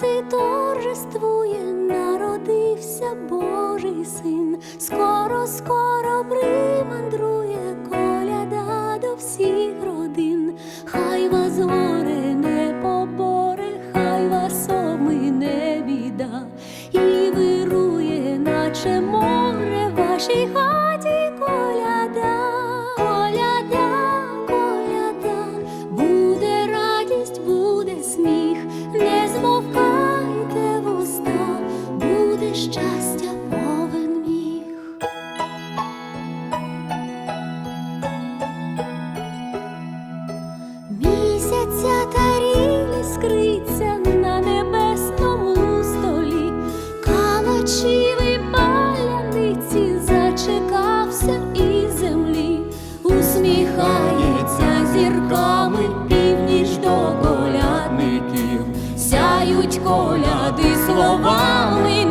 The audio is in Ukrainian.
Ти торжествує, народився Божий син, скоро, скоро примандрує коляда до всіх родин, хай вас горе не поборе, хай вас оми не біда, і вирує, наче море ваші. хаті. Ріль на небесному столі, калачівий паляниці зачекався і землі, усміхається зірками північ до колядників, сяють коляди словами